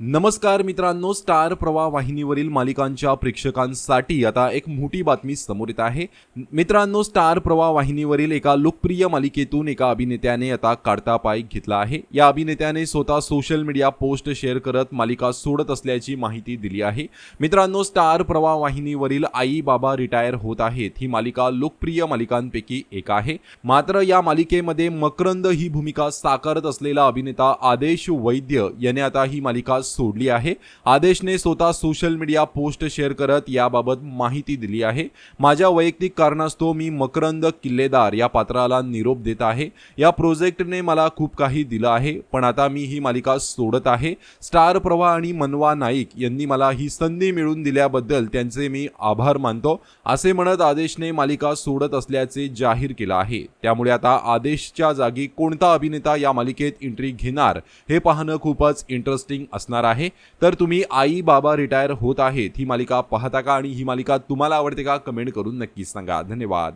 नमस्कार मित्रांनो स्टार प्रवाह वाहिनीवरील मालिकांच्या प्रेक्षकांसाठी आता एक मोठी बातमी समोर येत आहे. मित्रांनो स्टार प्रवाह वाहिनीवरील एका लोकप्रिय मालिकेतून एका अभिनेत्याने आता काढता पाय घेतला आहे. या अभिनेत्याने स्वतः सोशल मीडिया पोस्ट शेअर करत मालिका सोडत असल्याची माहिती दिली आहे. मित्रांनो स्टार प्रवाह वाहिनीवरील आई बाबा रिटायर होत आहेत. ही मालिका लोकप्रिय मालिकांपैकी एक आहे. मात्र या मालिकेमध्ये मकरंद ही भूमिका साकारत असलेला अभिनेता आदेश वैद्य याने आता ही मालिका सोडली आहे. आदेशने स्वतः सोशल मीडिया पोस्ट शेअर करत याबाबत माहिती दिली आहे. माझ्या वैयक्तिक कारणास्तव मी मकरंद किल्लेदार या पात्राला निरोप देत आहे. या प्रोजेक्टने मला खूप काही दिलं आहे. पण आता मी ही मालिका सोडत आहे. स्टार प्रवाह आणि मनवा नाईक यांनी मला ही संधी मिळून दिल्याबद्दल त्यांचे मी आभार मानतो. असे म्हणत आदेशने मालिका सोडत असल्याचे जाहीर केलं आहे. त्यामुळे आता आदेशच्या जागी कोणता अभिनेता या मालिकेत एंट्री घेणार हे पाहणं खूपच इंटरेस्टिंग असणार असणार आहे. तर तुम्ही आई बाबा रिटायर होत आहेत ही मालिका पाहता का? आणि ही मालिका तुम्हाला आवडते का? कमेंट करून नक्कीच सांगा. धन्यवाद.